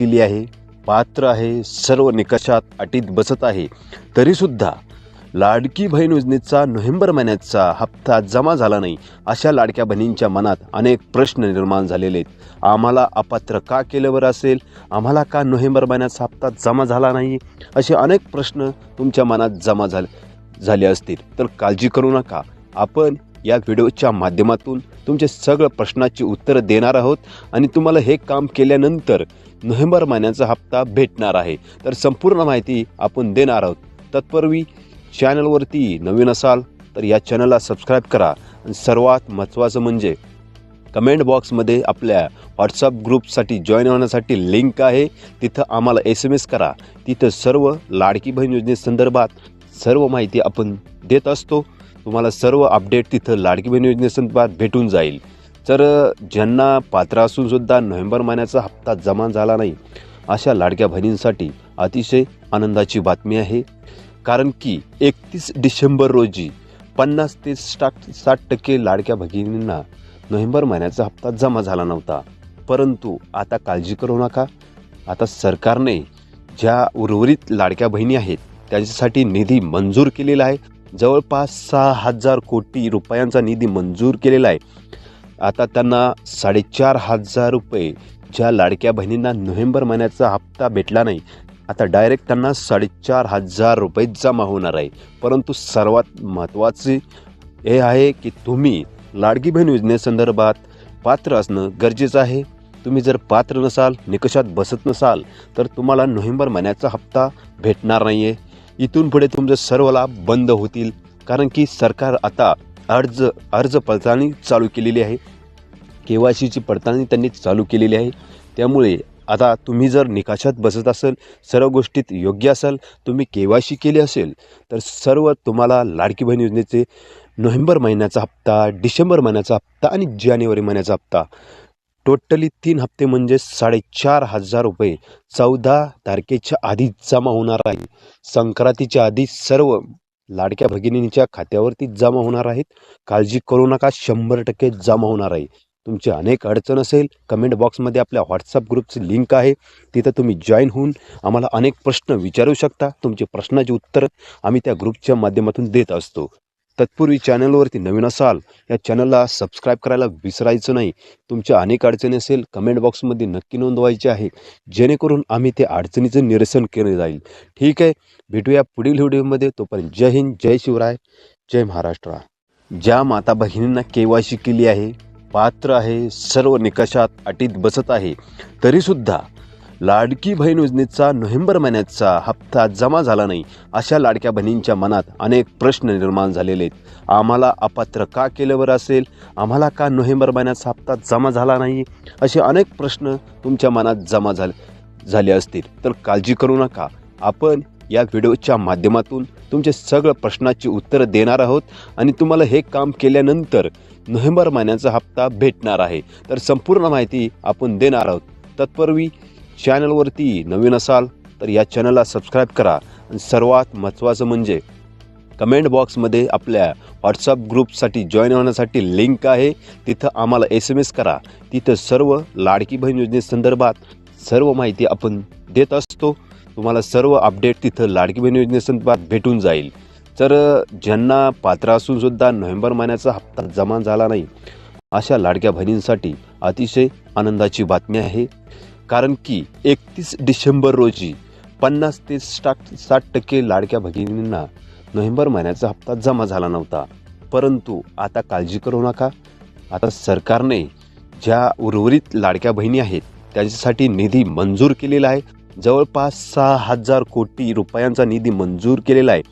केली आहे पात्र आहे सर्व निकषात अटीत बसत आहे. तरीसुद्धा लाडकी बहीण योजनेचा नोव्हेंबर महिन्याचा हप्ता जमा झाला नाही अशा लाडक्या बहिणींच्या मनात अनेक प्रश्न निर्माण झालेले आहेत. आम्हाला अपात्र का केलं बरं असेल? आम्हाला का नोव्हेंबर महिन्याचा हप्ता जमा झाला नाही? असे अनेक प्रश्न तुमच्या मनात जमा झाले झाले असतील. तर काळजी करू नका. आपण या व्हिडिओच्या माध्यमातून तुमचे सगळं प्रश्नाची उत्तरं देणार आहोत आणि तुम्हाला हे काम केल्यानंतर नोव्हेंबर महिन्याचा हप्ता भेटणार आहे. तर संपूर्ण माहिती आपण देणार आहोत. तत्पूर्वी चॅनलवरती नवीन असाल तर या चॅनलला सबस्क्राईब करा. आणि सर्वात महत्त्वाचं म्हणजे कमेंट बॉक्समध्ये आपल्या व्हॉट्सअप ग्रुपसाठी जॉईन होण्यासाठी लिंक आहे. तिथं आम्हाला एस एम एस करा. तिथं सर्व लाडकी बहीण योजनेसंदर्भात सर्व माहिती आपण देत असतो. तुम्हाला सर्व अपडेट तिथं लाडकी बहीण योजनेसंदर्भात भेटून जाईल. तर ज्यांना पात्र असूनसुद्धा नोव्हेंबर महिन्याचा हप्ता जमा झाला नाही अशा लाडक्या बहिणींसाठी अतिशय आनंदाची बातमी आहे. कारण की एकतीस डिसेंबर रोजी पन्नास ते साठ साठ टक्के लाडक्या भगिनींना नोव्हेंबर महिन्याचा हप्ता जमा झाला नव्हता. परंतु आता काळजी करू नका. आता सरकारने ज्या उर्वरित लाडक्या बहिणी आहेत त्यांच्यासाठी निधी मंजूर केलेला आहे. जवळपास सहा हजार कोटी रुपयांचा निधी मंजूर केलेला आहे. आता त्यांना साडेचार हजार रुपये ज्या लाडक्या बहिणींना नोव्हेंबर महिन्याचा हप्ता भेटला नाही आता डायरेक्ट त्यांना साडेचार हजार रुपये जमा होणार आहे. परंतु सर्वात महत्त्वाचे हे आहे की तुम्ही लाडकी बहीण योजनेसंदर्भात पात्र असणं गरजेचं आहे. तुम्ही जर पात्र नसाल निकषात बसत नसाल तर तुम्हाला नोव्हेंबर महिन्याचा हप्ता भेटणार नाही आहे इथून पुढे तुमचे सर्व लाभ बंद होतील. कारण की सरकार आता अर्ज अर्ज पडताळणी चालू केलेली आहे. के वाय सीची पडताळणी त्यांनी चालू केलेली आहे. त्यामुळे आता तुम्ही जर निकाशात बसत असेल सर्व गोष्टीत योग्य असाल तुम्ही के वाय सी केली असेल तर सर्व तुम्हाला लाडकी बहीण योजनेचे नोव्हेंबर महिन्याचा हप्ता डिसेंबर महिन्याचा हप्ता आणि जानेवारी महिन्याचा हप्ता टोटली तीन हप्ते म्हणजे साडेचार हजार रुपये. चौदा तारखेच्या आधी जमा होणार आहे. संक्रांतीच्या आधी सर्व लाडक्या भगिनींच्या खात्यावरती जमा होणार आहेत. काळजी करू नका शंभर टक्के जमा होणार आहे. तुमची अनेक अडचण असेल कमेंट बॉक्समध्ये आपल्या व्हॉट्सअप ग्रुपची लिंक आहे. तिथं तुम्ही जॉईन होऊन आम्हाला अनेक प्रश्न विचारू शकता. तुमचे प्रश्नाची उत्तर आम्ही त्या ग्रुपच्या माध्यमातून देत असतो. तत्पूर्वी चॅनलवरती नवीन असाल या चॅनलला सबस्क्राईब करायला विसरायचं नाही. तुमच्या अनेक अडचणी असेल कमेंट बॉक्समध्ये नक्की नोंदवायचे आहे. जेणेकरून आम्ही त्या अडचणीचं निरसन केलं जाईल. ठीक आहे भेटूया पुढील व्हिडिओमध्ये. तोपर्यंत जय हिंद जय शिवराय जय महाराष्ट्र. ज्या माता भगिनींना के वाय सी केली आहे पात्र आहे सर्व निकषात अटीत बसत आहे तरीसुद्धा लाडकी बहीण योजनेचा नोव्हेंबर महिन्याचा हप्ता जमा झाला नाही अशा लाडक्या बहिणींच्या मनात अनेक प्रश्न निर्माण झालेले आहेत. आम्हाला अपात्र का केल्यावर असेल? आम्हाला का नोव्हेंबर महिन्याचा हप्ता जमा झाला नाही? असे अनेक प्रश्न तुमच्या मनात जमा झाले झाले असतील. तर काळजी करू नका. आपण या व्हिडिओच्या माध्यमातून तुमचे सगळं प्रश्नाची उत्तरं देणार आहोत आणि तुम्हाला हे काम केल्यानंतर नोव्हेंबर महिन्याचा हप्ता भेटणार आहे. तर संपूर्ण माहिती आपण देणार आहोत. तत्पूर्वी चॅनलवरती नवीन असाल तर या चॅनलला सबस्क्राईब करा. आणि सर्वात महत्त्वाचं म्हणजे कमेंट बॉक्समध्ये आपल्या व्हॉट्सअप ग्रुपसाठी जॉईन होण्यासाठी लिंक आहे. तिथं आम्हाला एस एम एस करा. तिथं सर्व लाडकी बहीण योजनेसंदर्भात सर्व माहिती आपण देत असतो. तुम्हाला सर्व अपडेट तिथं लाडकी बहीण योजनेसंदर्भात भेटून जाईल. तर ज्यांना पात्र असूनसुद्धा नोव्हेंबर महिन्याचा हप्ता जमा झाला नाही अशा लाडक्या बहिणींसाठी अतिशय आनंदाची बातमी आहे. कारण की एकतीस डिसेंबर रोजी पन्नास ते साठ साठ टक्के लाडक्या भगिनींना नोव्हेंबर महिन्याचा हप्ता जमा झाला नव्हता. परंतु आता काळजी करू नका. आता सरकारने ज्या उर्वरित लाडक्या बहिणी आहेत त्यांच्यासाठी निधी मंजूर केलेला आहे. जवळपास सहा हजार कोटी रुपयांचा निधी मंजूर केलेला आहे.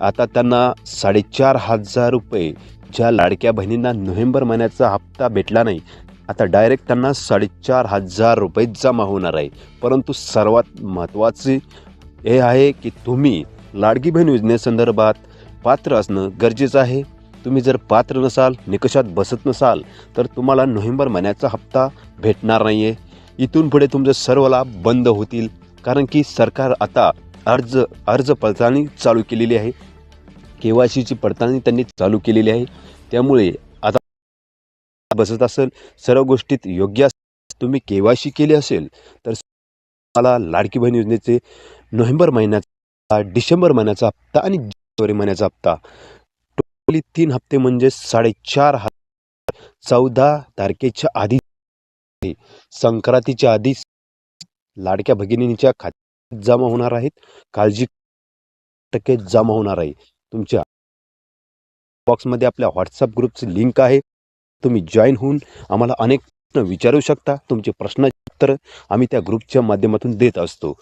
आता त्यांना साडेचार हजार रुपये ज्या लाडक्या बहिणींना नोव्हेंबर महिन्याचा हप्ता भेटला नाही आता डायरेक्ट त्यांना साडेचार हजार रुपये जमा होणार आहे. परंतु सर्वात महत्त्वाचे हे आहे की तुम्ही लाडकी बहीण योजनेसंदर्भात पात्र असणं गरजेचं आहे. तुम्ही जर पात्र नसाल निकषात बसत नसाल तर तुम्हाला नोव्हेंबर महिन्याचा हप्ता भेटणार नाही आहे इथून पुढे तुमचे सर्व लाभ बंद होतील. कारण की सरकार आता अर्ज अर्ज पडताळणी चालू केलेली आहे. के वाय सीची पडताळणी त्यांनी चालू केलेली आहे. त्यामुळे बसत असेल सर्व गोष्टीत योग्य तुम्ही केवायसी केली असेल तर मला लाडकी बहीण योजनेचे नोव्हेंबर महिन्याचा डिसेंबर महिन्याचा हप्ता आणि जानेवारी महिन्याचा हप्ता. टोटली तीन हप्ते म्हणजे साडेचार हजार चौदा तारखेच्या आधी संक्रांतीच्या आधी लाडक्या भगिनींच्या खात्यात जमा होणार आहेत. काळजी टक्के जमा होणार आहे. तुमच्या बॉक्समध्ये आपल्या व्हॉट्सअप ग्रुपची लिंक आहे. तुम्ही जॉईन होऊन आम्हाला अनेक प्रश्न विचारू शकता. तुमचे प्रश्नाचे उत्तर आम्ही त्या ग्रुपच्या माध्यमातून देत असतो.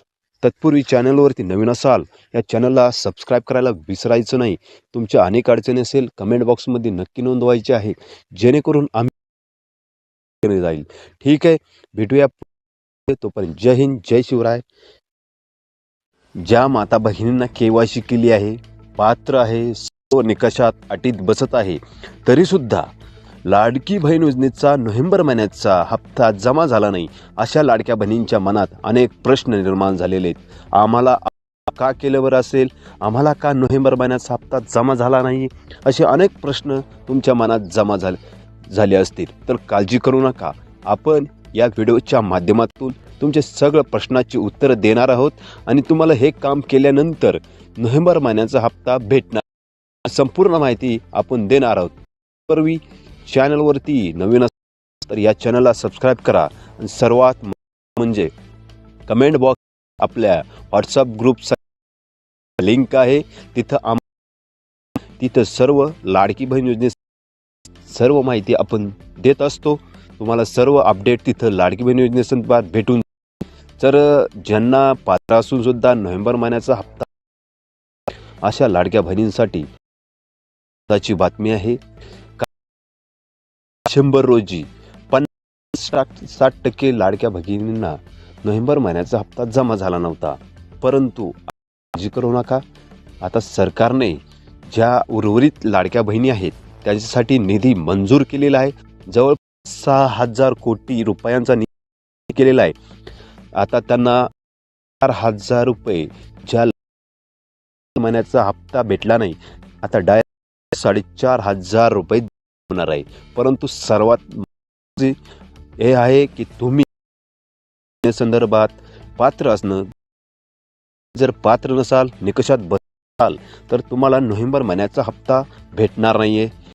तत्पूर्वी चॅनलवरती नवीन असाल या चॅनलला सबस्क्राईब करायला विसरायचं नाही. तुमच्या अनेक अडचणी असेल कमेंट बॉक्समध्ये नक्की नोंदवायचे आहे. जेणेकरून आम्ही जाईल. ठीक आहे भेटूया तोपर्यंत जय हिंद जय शिवराय. ज्या माता भगिनींना केवायसी केली आहे पात्र आहे सर्व निकषात अटीत बसत आहे तरीसुद्धा लाडकी बहीण योजनेचा नोव्हेंबर महिन्याचा हप्ता जमा झाला नाही अशा लाडक्या बहिणींच्या मनात अनेक प्रश्न निर्माण झालेले आहेत. आम्हाला का केल्यावर असेल? आम्हाला का नोव्हेंबर महिन्याचा हप्ता जमा झाला नाही? असे अनेक प्रश्न तुमच्या मनात जमा झाले झाले असतील. तर काळजी करू नका. आपण या व्हिडिओच्या माध्यमातून तुमचे सगळं प्रश्नाची उत्तरं देणार आहोत आणि तुम्हाला हे काम केल्यानंतर नोव्हेंबर महिन्याचा हप्ता भेटणार. संपूर्ण माहिती आपण देणार आहोत. पूर्वी चॅनलवरती नवीन तर या चॅनलला सबस्क्राईब करा. आणि सर्वात म्हणजे कमेंट बॉक्स आपल्या व्हॉट्सअप ग्रुपचा लिंक आहे. तिथं आम तिथं सर्व लाडकी बहीण योजने सर्व माहिती आपण देत असतो. तुम्हाला सर्व अपडेट तिथं लाडकी बहीण योजनेसंदर्भात भेटून तर ज्यांना पात्र असून सुद्धा नोव्हेंबर महिन्याचा हप्ता अशा लाडक्या बहिणींसाठी बातमी आहे. डिसेंबर रोजी पन्नास साठ टक्के लाडक्या भगिनींना नोव्हेंबर महिन्याचा हप्ता जमा झाला नव्हता. परंतु काळजी करू नका. आता सरकारने ज्या उर्वरित लाडक्या बहिणी आहेत त्यांच्यासाठी निधी मंजूर केलेला आहे. जवळ सहा हजार कोटी रुपयांचा निधी केलेला आहे. आता त्यांना चार हजार रुपये ज्या महिन्याचा हप्ता भेटला नाही आता डायरेक्ट साडेचार हजार रुपये होणार आहे. परंतु सर्वात हे आहे की तुम्ही संदर्भात पात्र असणं. जर पात्र नसाल निकषात बसाल तर तुम्हाला नोव्हेंबर महिन्याचा हप्ता भेटणार नाहीये.